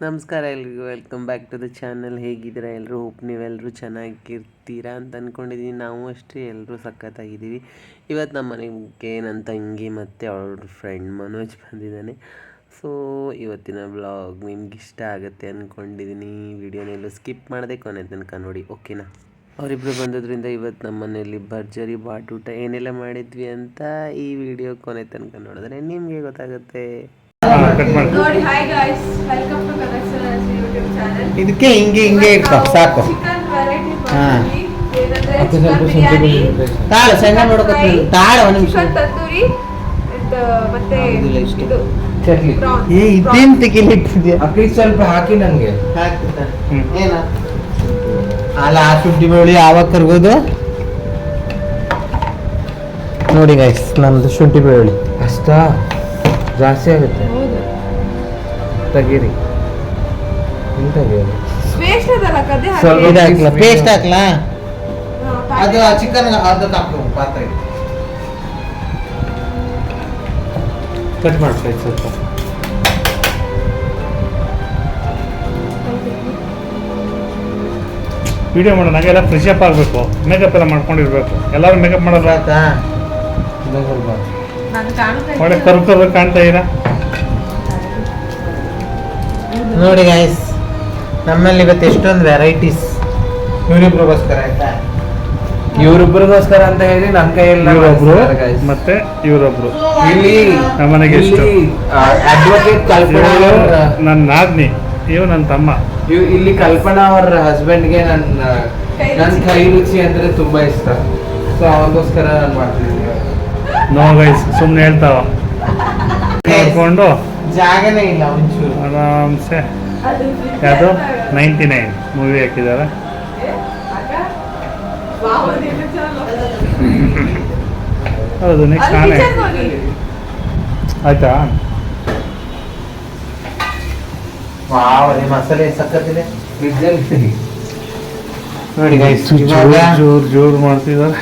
ನಮಸ್ಕಾರ ಎಲ್ರಿಗೂ. Welcome back to the channel ಹೇಗಿದ್ದೀರಾ ಎಲ್ಲರೂ ಹೋಪ್ ನೀವೆಲ್ಲರೂ ಚೆನ್ನಾಗಿರ್ತೀರಾ ಅಂತ ಅಂದ್ಕೊಂಡಿದ್ದೀನಿ ನಾವು ಅಷ್ಟೇ ಎಲ್ಲರೂ ಸಖತ್ತಾಗಿದ್ದೀವಿ. ಇವತ್ತು ನಮ್ಮ ಮನೆಗೆ ನನ್ನ ತಂಗಿ ಮತ್ತು ಅವ್ರ ಫ್ರೆಂಡ್ ಮನೋಜ್ ಬಂದಿದ್ದಾನೆ. ಸೊ ಇವತ್ತಿನ ಬ್ಲಾಗ್ ನಿಮ್ಗೆ ಇಷ್ಟ ಆಗುತ್ತೆ ಅಂದ್ಕೊಂಡಿದ್ದೀನಿ ವಿಡಿಯೋನೆಲ್ಲೂ ಸ್ಕಿಪ್ ಮಾಡದೆ ಕೊನೆ ತನಕ ನೋಡಿ ಓಕೆನಾ ಅವರಿಬ್ಬರು ಬಂದದ್ರಿಂದ ಇವತ್ತು ನಮ್ಮ ಮನೆಯಲ್ಲಿ ಭರ್ಜರಿ, ಬಾಟೂಟ ಏನೆಲ್ಲ ಮಾಡಿದ್ವಿ ಅಂತ ಈ ವಿಡಿಯೋ ಕೊನೆ ತನಕ ನೋಡಿದ್ರೆ ನಿಮಗೆ ಗೊತ್ತಾಗುತ್ತೆ. ನೋಡಿ hi guys welcome to connection YouTube channel ಇದಕ್ಕೆ ಹಿಂಗೆ ಹಿಂಗೆ ಇರ್ತಾವ ಸಾಕು. ಚಿಕನ್ ವೆರೈಟಿ ಸ್ವಲ್ಪ ಸಣ್ಣ ನೋಡ್ಕೊತೀನಿ ತಾಳು ಒಂದು ನಿಮಿಷ. ಚಿಕನ್ ತಂದೂರಿ ಮತ್ತೆ ಇದು ಚಟ್ನಿ. ಏ ಇದೇನ್ ತೆಗಿಲಿ ಇಟ್ಟಿದ್ಯಾ ಅಕ್ಕಿ ಸ್ವಲ್ಪ ಹಾಕಿ ನನಗೆ ಏನ? ಅಲ್ಲ ಆ ಶುಂಠಿ ಬೆಳ್ಳುಳ್ಳಿ ಯಾವಾಗ ಕರ್ಗೋದು? ನೋಡಿ ಗೈಸ್ ನಮ್ದು ಶುಂಠಿ ಬೆಳ್ಳುಳ್ಳಿ. ಅಷ್ಟ? ಜಾಸ್ತಿ ಆಗುತ್ತೆ. ತೆಗೀರಿ. ಅದಲ್ಲ ಕದೆ. ಸ್ವಲ್ಪ ಇದು ಹಾಕ್ಲಾ ಪೇಸ್ಟ್ ಹಾಕ್ಲಾ? ಅದು ಚಿಕನ್ ಅರ್ಧ ಹಾಕು ಪಾತ್ರೆ. ಕಟ್ ಮಾಡ್ಕೊಳ್ಳಿ ಸ್ವಲ್ಪ. ವಿಡಿಯೋ ಮಾಡೋಣ ನಂಗೆಲ್ಲ ಫ್ರೆಶ್ ಅಪ್ ಆಗಬೇಕು. ಮೇಕಪ್ ಎಲ್ಲ ಮಾಡ್ಕೊಂಡಿರ್ಬೇಕು. ಎಲ್ಲರೂ ಮೇಕಪ್ ಮಾಡಲ್ಲ ಆಯ್ತಾ? ಒಳ್ಳೆ ಇದ್ದೀನಿ. ಕರು ಕರು ಕಾಣ್ತಾ ಇರ ನೋಡಿ ಗೈಸ್ ನಮ್ಮಲ್ಲಿ ಇವತ್ತು ಎಷ್ಟೊಂದು ವೆರೈಟೀಸ್ ಇವರಿಬ್ರಿಗೋಸ್ಕರ ಆಯ್ತಾ? ಇವ್ರಿಬ್ರಿಗೋಸ್ಕರ ಅಂತ ಹೇಳಿ ನನ್ನ ಕೈಯಲ್ಲಿ ಇವರೊಬ್ರು ಮತ್ತೆ ಇವರೊಬ್ರು. ಇಲ್ಲಿ ನಮ್ಮನೆಗೆ ಎಷ್ಟು? ಅಡ್ವೊಕೇಟ್ ಕಲ್ಪನಾ ನನ್ನ ನಾದ್ನಿ ಇವ್ ನನ್ನ ತಮ್ಮ. ಇವ್- ಇಲ್ಲಿ ಕಲ್ಪನಾ ಅವರ ಹಸ್ಬೆಂಡ್ಗೆ ನನ್ನ ನನ್ನ. ಕೈ ರುಚಿ. ಅಂದ್ರೆ ತುಂಬಾ ಇಷ್ಟ. ಸೊ ಅವ್ರಿಗೋಸ್ಕರ ನಾನು ಮಾಡ್ತೀನಿ. ನೋ ಗೈಸ್ ಸುಮ್ಮನೆ ಹೇಳ್ತಾವ. ನೋಡ್ಕೊಂಡು ಜಾಗನೇ ಇಲ್ಲ ಒಂಚೂರು. ಆರಾಮ್ಸೆ ಯಾವುದು? ನೈಂಟಿ ನೈನ್ ಮೂವಿ ಹಾಕಿದ್ದಾರೆ? ಅದೇನು ಹೌದು ನೆಕ್ಸ್ಟ್ ನಾನೇ. ಆಯ್ತಾ? ವಾವ್ ಅದೇ ಮಸಾಲೆ ಸಕ್ಕತ್ತಿದೆ ನೋಡಿ ಗೈಸ್ ಜೋರ್ ಜೋರ್ ಜೋರ್ ಮಾಡ್ತಿದ್ದಾರೆ.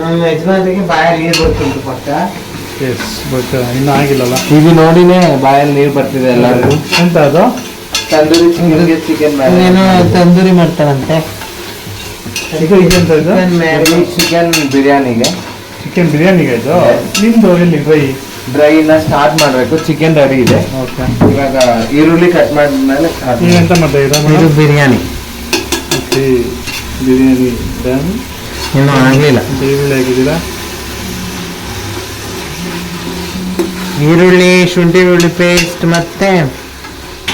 ನಮ್ಮ ಯಜಮಾನ್ರಿಗೆ ಬಾಯಲ್ಲಿ ನೀರು ಬರ್ತುಂಟು ಪಕ್ಕ. ಎಸ್ ಬಟ್ ಇನ್ನೂ ಆಗಿಲ್ಲಲ್ಲ. ಇದು ನೋಡಿನೇ ಬಾಯಲ್ಲಿ ನೀರು ಬರ್ತಿದೆ ಎಲ್ಲರಿಗೂ. ಎಂತ ಅದು? ತಂದೂರಿ ಚಿಕನ್ ಚಿಕನ್ ಏನೋ ತಂದೂರಿ ಮಾಡ್ತಾರಂತೆ. ಇದು ಇದೆಂತ ಇದು? ಚಿಕನ್ ಬಿರಿಯಾನಿಗೆ. ಚಿಕನ್ ಬಿರಿಯಾನಿಗೆ ಇದು. ನಿಮ್ದು ಎಲ್ಲಿ ಡ್ರೈ? ಡ್ರೈನ ಸ್ಟಾರ್ಟ್ ಮಾಡಬೇಕು ಚಿಕನ್ ರೆಡಿ ಇದೆ. ಓಕೆ. ಇವಾಗ ಈರುಳ್ಳಿ ಕಟ್ ಮಾಡಿದ್ಮೇಲೆ ನೀವೆಂತ ಮಾಡ್ತಾ ಇದು ಬಿರಿಯಾನಿ. ಬಿರಿಯಾನಿ ಡನ್ ಇನ್ನೂ ಆಗ್ಲಿಲ್ಲ. ಈರುಳ್ಳಿ ಹಾಕಿದ್ದೀರಾ ಈರುಳ್ಳಿ ಶುಂಠಿ ಬೆಳ್ಳುಳ್ಳಿ ಪೇಸ್ಟ್ ಮತ್ತು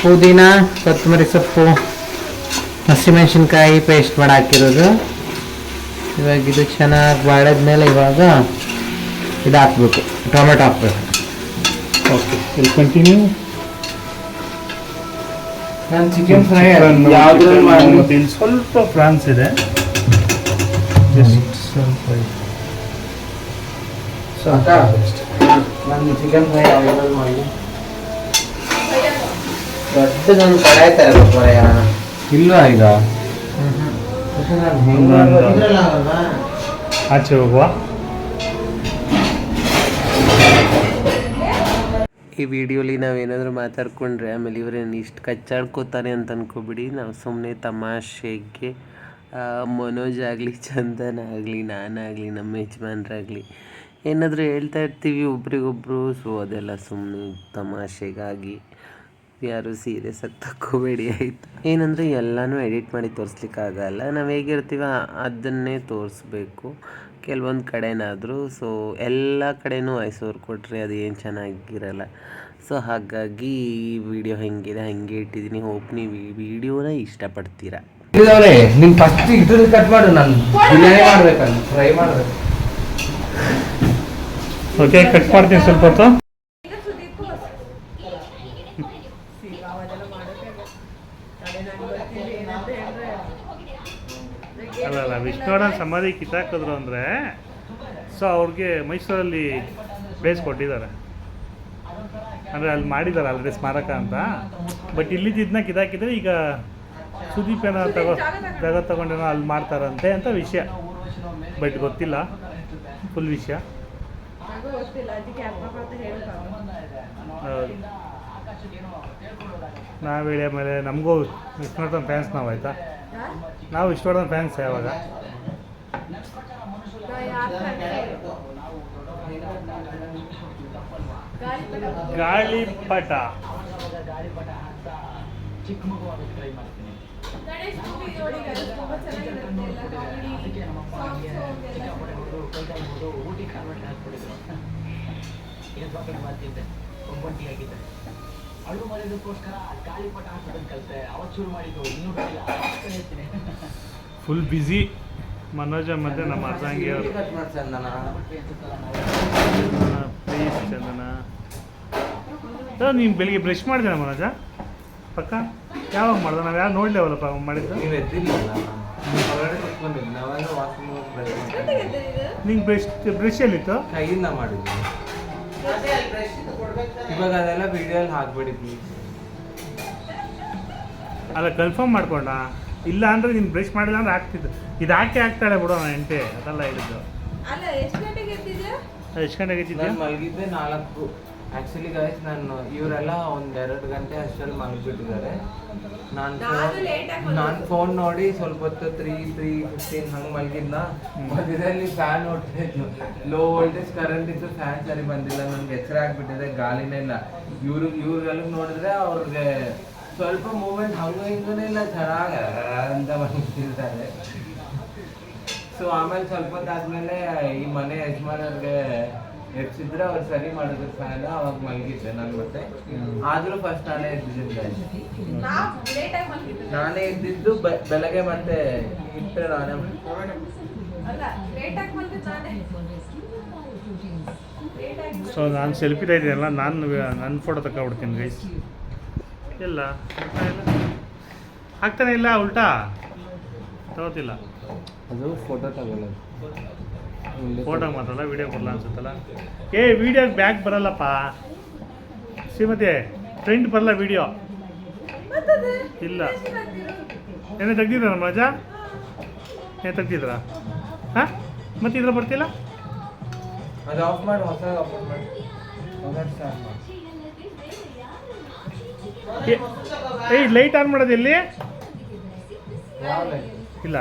ಪುದೀನ ಕೊತ್ತಂಬರಿ ಸೊಪ್ಪು ಹಸಿಮೆಣಸಿನ್ಕಾಯಿ ಪೇಸ್ಟ್ ಮಾಡಿ ಹಾಕಿರೋದು. ಇವಾಗ ಇದು ಚೆನ್ನಾಗಿ ಬಾಳಿದ್ಮೇಲೆ ಇವಾಗ ಇದು ಹಾಕ್ಬೇಕು ಟೊಮೆಟೊ ಹಾಕ್ಬೇಕು. ಓಕೆ ಇಲ್ಲಿ ಕಂಟಿನ್ಯೂ ನಾನು ಚಿಕನ್ ಫ್ರೈ ಯಾವುದ್ರಲ್ಲಿ ಸ್ವಲ್ಪ ಫ್ರಾನ್ಸ್ ಇದೆ. ಜಸ್ಟ್ ಸ್ವಲ್ಪ ಸಾಕ ನಾನು ಚಿಕನ್ ಫ್ರೈ ಯಾವ್ದ್ರಲ್ಲಿ ಮಾಡಲಿ ದೊಡ್ಡದೊಂದು ಕಡಾಯಿ ತರಬೇಕು ಇಲ್ವಾ ಈಗ? ಆಚೆ ಹೋಗುವ. ಈ ವಿಡಿಯೋಲಿ ನಾವೇನಾದರೂ ಮಾತಾಡ್ಕೊಂಡ್ರೆ ಆಮೇಲೆ ಇವರೇನು ಇಷ್ಟು ಕಚ್ಚಾಡ್ಕೋತಾರೆ ಅಂತ ಅನ್ಕೋಬಿಡಿ. ನಾವು ಸುಮ್ಮನೆ ತಮಾಷೆಗೆ ಮನೋಜ್ ಆಗಲಿ ಚಂದನ್ ಆಗಲಿ ನಾನಾಗಲಿ ನಮ್ಮ ಯಜಮಾನ್ರಾಗಲಿ ಏನಾದರೂ ಹೇಳ್ತಾ ಇರ್ತೀವಿ ಒಬ್ರಿಗೊಬ್ರು ಸೊ ಅದೆಲ್ಲ ಸುಮ್ಮನೆ ತಮಾಷೆಗಾಗಿ. ಯಾರು ಸೀರಿಯಸ್ ಆಗಿ ತಕ್ಕೋಬೇಡಿ, ಆಯಿತು. ಏನಂದರೆ ಎಲ್ಲನೂ ಎಡಿಟ್ ಮಾಡಿ ತೋರಿಸ್ಲಿಕ್ಕಾಗಲ್ಲ. ನಾವು ಹೇಗಿರ್ತೀವ, ಅದನ್ನೇ ತೋರಿಸ್ಬೇಕು. ಕೆಲವೊಂದು ಕಡೆನಾದರೂ ಸೊ ಎಲ್ಲ ಕಡೆನೂ ಐಸೋರ್ ಕೊಟ್ಟರೆ ಅದು ಏನು ಚೆನ್ನಾಗಿರಲ್ಲ. ಸೊ ಹಾಗಾಗಿ ಈ ವಿಡಿಯೋ ಹೆಂಗಿದೆ, ಹಾಗೆ ಇಟ್ಟಿದ್ದೀನಿ ಹೋಪ್ ನೀವು ಈ ವಿಡಿಯೋನ ಇಷ್ಟಪಡ್ತೀರಾ. ನೀನ್ ಫಸ್ಟ್ ಇದ್ರ ಕಟ್ ಮಾಡು, ನಾನು ಬಿರಿಯಾನಿ ಮಾಡ್ಬೇಕಲ್ಲ ಫ್ರೈ ಮಾಡ್ಬೇಕು. ಓಕೆ ಕಟ್ ಮಾಡ್ತೀನಿ ಸ್ವಲ್ಪ ಹೊತ್ತು. ಅಲ್ಲ ಅಲ್ಲ ವಿಷ್ಣುವರ್ಧನ್ ಸಮಾಧಿ ಕಿತ್ತಾಕಿದ್ರು ಅಂದರೆ ಸೊ ಅವ್ರಿಗೆ ಮೈಸೂರಲ್ಲಿ ಪ್ಲೇಸ್ ಕೊಟ್ಟಿದ್ದಾರೆ. ಅಂದರೆ ಅಲ್ಲಿ ಮಾಡಿದ್ದಾರೆ ಆಲ್ರೆಡಿ ಸ್ಮಾರಕ ಅಂತ. ಬಟ್ ಇಲ್ಲಿದ್ದನ್ನ ಕಿತ್ತಾಕಿದ್ರೆ ಈಗ ಸುದೀಪ್ ಏನೋ ತಗೋ ಜಾಗ ತಗೊಂಡೇನೋ ಅಲ್ಲಿ ಮಾಡ್ತಾರಂತೆ ಅಂತ ವಿಷಯ. ಬಟ್ ಗೊತ್ತಿಲ್ಲ ಫುಲ್ ವಿಷಯ. ಗೊತ್ತಿಲ್ಲ ಅದಕ್ಕೆ ಅಪ್ಪ ನಾವು ಹೇಳಿ ಆಮೇಲೆ ನಮಗೂ ವಿಷ್ಣುವರ್ಧನ್ ಫ್ಯಾನ್ಸ್ ನಾವು ಆಯ್ತಾ? ನಾವು ವಿಷ್ಣುವರ್ಧನ್ ಫ್ಯಾನ್ಸ್ ಯಾವಾಗ? ಗಾಳಿಪಟ. ತುಂಬಾ ಚೆನ್ನಾಗಿರುತ್ತೆ ಕಲಿತೆ ಅವತ್ತು ಶುರು ಮಾಡಿದ್ದು ಇನ್ನೂ ಹೇಳ್ತೀನಿ ಫುಲ್ ಬ್ಯುಸಿ ಮನೋಜ ಮತ್ತೆ ನಮ್ಮ ಅರ್ಧಂಗಿ ಅವರು. ಚಂದನ ಪ್ಲೀಸ್ ಚಂದನ. ನೀನು ಬೆಳಿಗ್ಗೆ ಬ್ರಷ್ ಮಾಡಿದೆ ಮನೋಜ? ಪಕ್ಕ? ಯಾವಾಗ ಮಾಡ್ದೆ? ನಾವು ಯಾರು ನೋಡ್ಲೇವಲ್ಲಪ್ಪ ಮಾಡಿದ್ದು? ನೀವು ಎದ್ದಿರ್ಲಿಲ್ಲ. ಹೊರಗಡೆ ಕುತ್ಕೊಂಡಿದ್ದು ನಾವೆಲ್ಲ? ನಿಂಗೆ ಬ್ರಷ್ ಬ್ರಷ್ ಎಲ್ಲಿತ್ತು? ಕೈಯಿಂದ ಮಾಡಿದ್ವಿ. ಇವಾಗ ಅದೆಲ್ಲ ವಿಡಿಯೋಲ್ಲಿ ಹಾಕ್ಬೇಡಿ ಪ್ಲೀಸ್ ಅಲ್ಲ ಕನ್ಫರ್ಮ್ ಮಾಡ್ಕೊಂಡ? ಇಲ್ಲ ಅಂದ್ರೆ ನೀನು ಬ್ರಷ್ ಮಾಡಿಲ್ಲ ಅಂದ್ರೆ ಆಗ್ತಿದ್ದು ಇದು ಹಾಕಿ ಹಾಕ್ತಾಳೆ ಬಿಡೋ ಎಂಟೆ ಅದೆಲ್ಲ ಹೇಳಿದ್ದು. ಅಲ್ಲ ಎಷ್ಟು ಗಂಟೆಗೆ ಮಲಗಿದ್ದೆ ನಾಲ್ಕು. ಆಕ್ಚುಲಿ ಗೈಸ್ ನಾನು ಇವರೆಲ್ಲ ಒಂದು ಎರಡು ಗಂಟೆ ಅಷ್ಟರಲ್ಲಿ ಮಲಗಿಬಿಟ್ಟಿದ್ದಾರೆ. ನಾನು ನಾನು ನಾನು ಫೋನ್ ನೋಡಿ ಸ್ವಲ್ಪ ಹೊತ್ತು ತ್ರೀ ತ್ರೀ ಫಿಫ್ಟೀನ್ ಹಂಗೆ ಮಲಗಿದ್ನ. ಮಧ್ಯದಲ್ಲಿ ಫ್ಯಾನ್ ಹೊಟ್ಟಿದ್ದು ಲೋ ವೋಲ್ಟೇಜ್ ಕರೆಂಟ್ ಇತ್ತು ಫ್ಯಾನ್ ಸರಿ ಬಂದಿಲ್ಲ. ನನಗೆ ಎಚ್ಚರ ಆಗಿಬಿಟ್ಟಿದೆ ಗಾಳಿನೇ ಇಲ್ಲ. ಇವ್ರು ಇವ್ರಿಗೆಲ್ಲ ನೋಡಿದ್ರೆ ಅವ್ರಿಗೆ ಸ್ವಲ್ಪ ಮೂಮೆಂಟ್ ಹಂಗೆ ಹಿಂಗೂ ಇಲ್ಲ ಚೆನ್ನಾಗ ಅಂತ ಮಲಗಿರ್ತಾರೆ. ಸೊ ಆಮೇಲೆ ಸ್ವಲ್ಪ ಹೊತ್ತಾದ್ಮೇಲೆ ಈ ಮನೆ ಯಜಮಾನರಿಗೆ ಎಬ್ಸಿದ್ರೆ ಅವ್ರು ಸರಿ ಮಾಡಿದ್ರು ಫ್ಯಾನ್ ಅವಾಗ ಮಲಗಿದ್ದೆ ನಾನು ಮತ್ತೆ. ಆದ್ರೂ ಫಸ್ಟ್ ನಾನೇ ಎದ್ದಿದ್ದೆ ನಾನೇ ಇದ್ದಿದ್ದು ಬೆ- ಬೆಳಗ್ಗೆ ಮತ್ತೆ ಇಟ್ಟೆ ನಾನೇ. ಸೊ ನಾನು. ಸೆಲ್ಫಿ ತೆಗೆದಿದ್ದೆಲ್ಲ ನಾನು ನನ್ನ ಫೋಟೋ ತಗೊಬಿಡ್ತೀನಿ ಗೈಸ್ ಇಲ್ಲ ಆಗ್ತಾನೆ ಇಲ್ಲ ಉಲ್ಟಾ? ತಗೋತಿಲ್ಲ. ಅದು ಫೋಟೋ ತಗೊಳ್ಳೋದು. ಫೋಟೋ ಮಾತ್ರಲ್ಲ ವೀಡಿಯೋ ಕೊಡಲ್ಲ ಅನ್ಸುತ್ತಲ್ಲ? ಏ ವೀಡಿಯೋ ಬ್ಯಾಕ್ ಬರಲ್ಲಪ್ಪ. ಶ್ರೀಮತಿ ಟ್ರೆಂಡ್ ಬರಲ್ಲ ವೀಡಿಯೋ. ಮತ್ತದು? ಇಲ್ಲ. ಏನ ತೆಗ್ದಿದ್ರ ನಮ್ಮ ರಾಜ ಏನು ತೆಗ್ದಿದ್ರ? ಹಾಂ? ಮತ್ತೆ ಇದ್ರ ಬರ್ತಿಲ್ಲ? ಅದು ಆಫ್ ಮಾಡಿ ಹೊಸ ಆಫ್ ಮಾಡಿ. ಹೊಸ ಸ್ಟಾರ್ಟ್ ಏ ಲೈಟ್ ಆನ್ ಮಾಡೋದು ಎಲ್ಲಿ? ಇಲ್ಲ.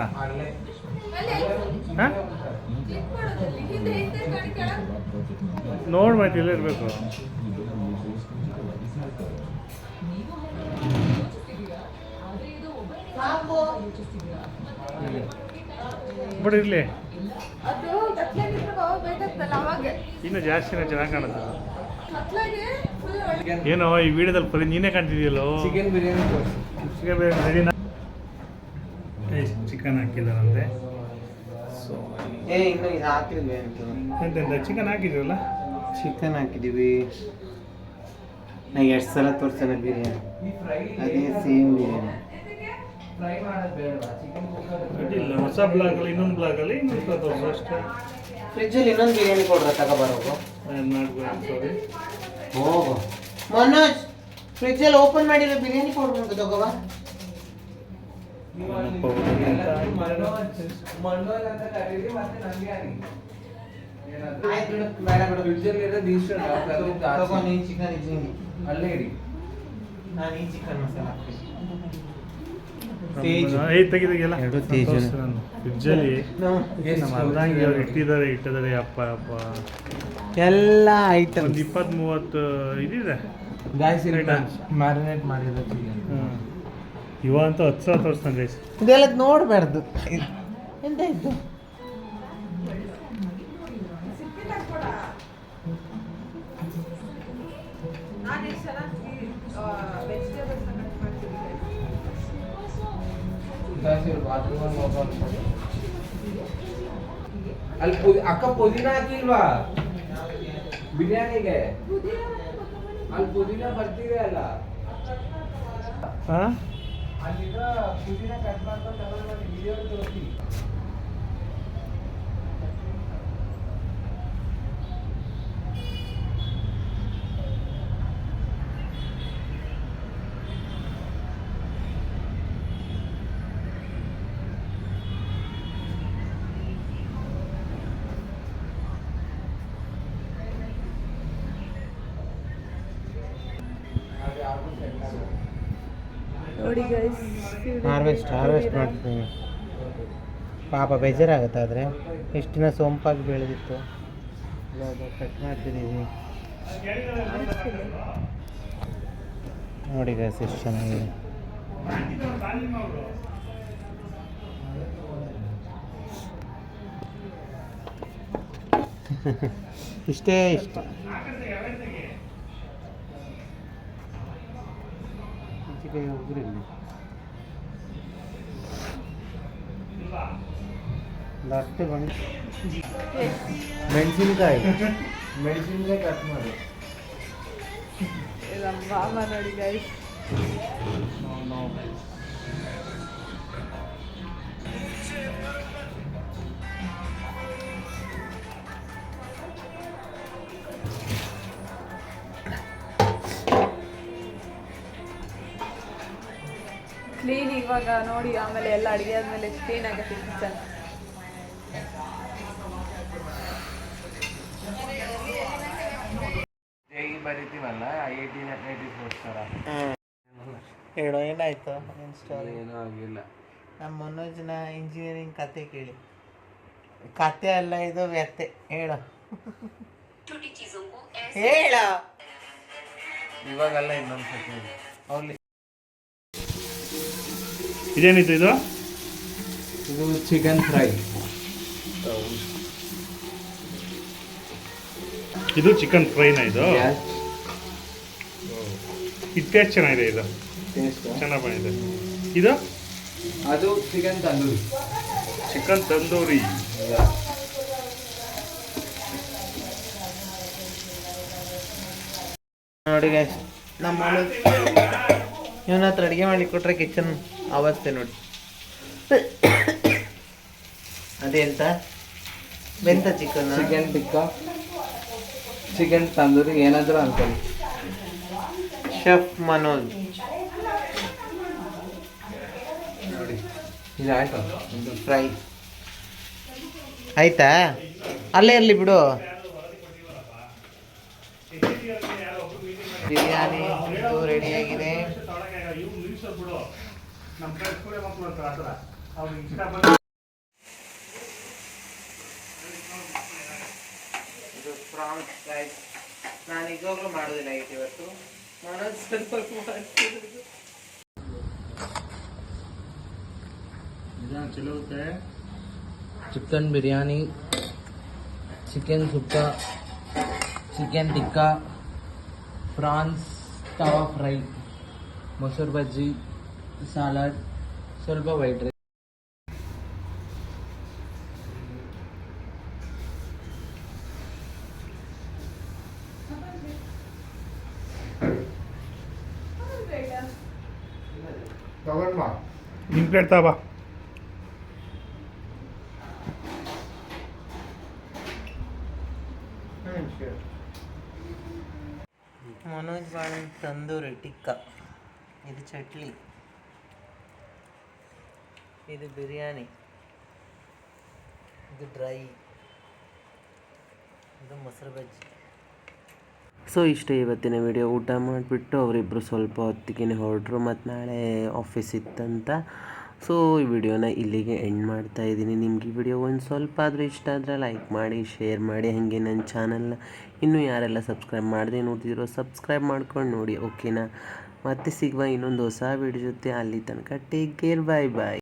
ಹಾಂ ಕ್ಲಿಕ್ ಮಾಡೋದಲ್ಲಿ ಹಿಂದೆ ಹಿಂದೆ ಗಾಡಿ ಕೆಳಗೆ ನೋಡಿ ಮತ್ತೆ ಇಲ್ಲೇ ಇರಬೇಕು. ಬಿಡಿ ಇರಲಿ. ಇನ್ನೂ ಜಾಸ್ತಿನೇ ಚೆನ್ನಾಗಿ ಕಾಣುತ್ತೆ. ಏನೋ ಈ ವಿಡಿಯೋದಲ್ಲಿ ಬರೀ ನೀನೇ ಕಾಣ್ತಿದ್ಯಲ್ಲೋ ಚಿಕನ್ ಬಿರಿಯಾನಿ ಚಿಕನ್ ಬಿರಿಯಾನಿ ರೆಡಿನಾ ಚಿಕನ್ ಹಾಕಿದಾರಂತೆ ಸೊ ಏ ಇನ್ನು ಇದು ಹಾಕಿದ್ವಿ ಎಂತೆಂತ ಚಿಕನ್ ಹಾಕಿದ್ರಲ್ಲ? ಚಿಕನ್ ಹಾಕಿದ್ದೀವಿ. ನಾ ಎಷ್ಟು ಸಲ ತೋರ್ಸೋಣ ಬಿರಿಯಾನಿ. ಅದೇ ಸೇಮ್ ಬಿರಿಯಾನಿ. ಅಡ್ಡಿಲ್ಲ ಹೊಸ ಬ್ಲಾಗಲ್ಲಿ ಇನ್ನೊಂದು ಬ್ಲಾಗಲ್ಲಿ ಇನ್ನೊಂದು ತೋರಿಸು ಅಷ್ಟೇ. ಫ್ರಿಜ್ಜಲ್ಲಿ ಇನ್ನೊಂದು ಬಿರಿಯಾನಿ ಕೊಡ್ರ ತಗೋಬರೋದು. ಹೋಗು. ಮನೋಜ್ ಫ್ರಿಜ್ಜಲ್ಲಿ ಓಪನ್ ಮಾಡಿರೋ ಬಿರಿಯಾನಿ ಕೊಡ್ಬೋದು ತಗೋಬಾ. ಮನೋಜ್ ಅಂತ ಕರೀರಿ ಮತ್ತೆ ನಂಗೆ ಅಲ್ಲೇ ಇಡಿ. ನಾನು ಈ ಚಿಕನ್ ಮಸಾಲ ಹಾಕ್ತೀನಿ. ಇಟ್ಟಿದ್ದಾರೆ ಇಟ್ಟಿದ್ದಾರೆ ಅಪ್ಪ ಅಪ್ಪ. ಎಲ್ಲ ಒಂದು ಇಪ್ಪತ್ತು ಮೂವತ್ತು ಇದಿದೆ ಗಾಯ್ಸ್. ಮ್ಯಾರಿನೇಟ್ ಮಾಡಿರೋ ಚಿಕನ್ ಹ್ಞೂ ಇವ ಅಂತೂ ಹತ್ತು ಸಾವಿರ ತೋರಿಸ್ತಾನೆ ಗೈಸ್ ಇದೆಲ್ಲ ನೋಡಬಾರ್ದು. ಎಂತ ಇದ್ದು ಅಲ್ಲಿ ಪುದಿ ಅಕ್ಕ ಪುದೀನ ಹಾಕಿಲ್ವಾ? ಬಿರಿಯಾನಿಗೆ. ಅಲ್ಲಿ ಪುದೀನ ಬರ್ತೀವಿ ಅಲ್ಲ. ಅಲ್ಲಿಂದ ಪುದೀನ ಕಟ್ ಮಾಡ್ಕೊಂಡು ತಗೊಂಡು ವಿಡಿಯೋ ತೋರಿಸಿ ಅದು ಯಾವ್ದು set ಆಗಲ್ಲ. ನೋಡಿ ಗೈಸ್ ಹಾರ್ವೆಸ್ಟ್ ಹಾರ್ವೆಸ್ಟ್ ಮಾಡ್ತೀನಿ ಪಾಪ ಬೇಜಾರಾಗುತ್ತೆ ಆದರೆ ಎಷ್ಟು ದಿನ ಸೊಂಪಾಗಿ ಬೆಳೆದಿತ್ತು. ಕಟ್ ಮಾಡ್ತಿದ್ದೀವಿ ನೋಡಿ ಗೈಸ್ ಎಷ್ಟು ಚೆನ್ನಾಗಿದೆ. ಇಷ್ಟೇ ಇಷ್ಟ. काही उतरेल नाही लागते पाणी मेडिसिन काय मेडिसिन काय टाकणार आहे ಕ್ಲೀನ್ ಇವಾಗ ನೋಡಿ ಆಮೇಲೆ ಎಲ್ಲ ಅಡುಗೆ ಆದಮೇಲೆ ಕ್ಲೀನ್ ಆಗುತ್ತೆ ಕಿಚನ್ ಜೈ ಬರಿತೀವಲ್ಲ? ಐ ಐ ಟಿ ನೈಟಿಗೋಸ್ಕರ ಹೇಳೋ ಏನಾಯ್ತು ಏನು ಸ್ಟೋರಿ ಏನೂ ಆಗಿಲ್ಲ. ನಮ್ಮ ಮನೋಜ್ನ ಇಂಜಿನಿಯರಿಂಗ್ ಕತೆ ಕೇಳಿ. ಕತೆ ಅಲ್ಲ ಇದು ವ್ಯತೆ ಹೇಳು. ಹೇಳ. ಇವಾಗಲ್ಲ ಇನ್ನೊಂದು ಸತಿ ಅವ್ಲಿ ಇದೇನಿತ್ತು ಇದು? ಇದು ಚಿಕನ್ ಫ್ರೈ ಇದು ಚಿಕನ್ ಫ್ರೈನ ಇದು? ಇದು ಟೇಸ್ಟ್ ಚೆನ್ನಾಗಿದೆ ಇದು? ಚೆನ್ನಾಗಿ ಬಂದಿದೆ. ಇದು? ಅದು ಚಿಕನ್ ತಂದೂರಿ. ಚಿಕನ್ ತಂದೂರಿ. ನೋಡಿ ಗೈಸ್ ನಮ್ಮ ಇವನ ಹತ್ರ ಅಡುಗೆ ಮಾಡಿ ಕೊಟ್ರೆ ಕಿಚನ್ ಅವಸ್ಥೆ ನೋಡಿ. ಅದೆಂತ? ಬೆಂತ chicken? Chicken tikka? Chicken tandoori ಏನಾದರೂ ಅನ್ಕೊಳ್ಳಿ. ಶೆಫ್ ಮನೋಜ್. ನೋಡಿ ಇದಾಯ್ತು ಇದು ಫ್ರೈ. ಆಯ್ತಾ? ಅಲ್ಲೇ ಇರಲಿ ಬಿಡು. ಬಿರಿಯಾನಿ ಇದು ರೆಡಿಯಾಗಿದೆ ಇದು ಪ್ರಾನ್ಸ್ ರೈಸ್ ನಾನು ನಿಜವಾಗ್ಲೂ ಮಾಡೋದಿಲ್ಲ ಐತೆ ಇವತ್ತು ಮನೋಜ್ ಸ್ವಲ್ಪ ಮಾಡ್ತಿರೋದು. Chicken biryani chicken sukka chicken tikka prawns tawa fry ಮೊಸರು ಬಜ್ಜಿ ಸಲಾಡ್ ಸ್ವಲ್ಪ ವೈಟ್ ರೈಸ್ ನಿಮ್ಮ ಪ್ಲೇಟ್ ತಗೋ ಬಾ ಮನೋಜ್ ಬಾಳನ್ ತಂದೂರಿ ಟಿಕ್ಕ ಇದು ಚಟ್ಲಿ ಇದು ಬಿರಿಯಾನಿ. ಇದು ಡ್ರೈ. ಇದು ಮೊಸರು ಬಜ್ಜಿ. ಸೊ, ಇಷ್ಟೇ ಇವತ್ತಿನ ವಿಡಿಯೋ. ಊಟ ಮಾಡಿಬಿಟ್ಟು ಅವರಿಬ್ಬರು ಸ್ವಲ್ಪ ಹೊತ್ತಿಗೆ ಹೊರಟರು. ಮತ್ತು ನಾಳೆ ಆಫೀಸ್ ಇತ್ತಂತ. ಸೊ ಈ ವಿಡಿಯೋನ ಇಲ್ಲಿಗೆ ಎಂಡ್ ಮಾಡ್ತಾ ಇದ್ದೀನಿ. ನಿಮ್ಗೆ ಈ ವಿಡಿಯೋ ಒಂದು ಸ್ವಲ್ಪ ಆದರೂ ಇಷ್ಟ ಆದರೆ ಲೈಕ್ ಮಾಡಿ ಶೇರ್ ಮಾಡಿ. ಹಾಗೆ ನನ್ನ ಚಾನಲ್ನ ಇನ್ನೂ ಯಾರೆಲ್ಲ ಸಬ್ಸ್ಕ್ರೈಬ್ ಮಾಡದೆ ನೋಡ್ತಿದ್ದೀರೋ ಸಬ್ಸ್ಕ್ರೈಬ್ ಮಾಡ್ಕೊಂಡು ನೋಡಿ ಓಕೆನಾ ಮತ್ತೆ ಸಿಗುವ ಇನ್ನೊಂದು ಹೊಸ ವಿಡಿಯೋ ಜೊತೆ ಅಲ್ಲಿ ತನಕ ಟೇಕ್ ಕೇರ್ ಬಾಯ್ ಬಾಯ್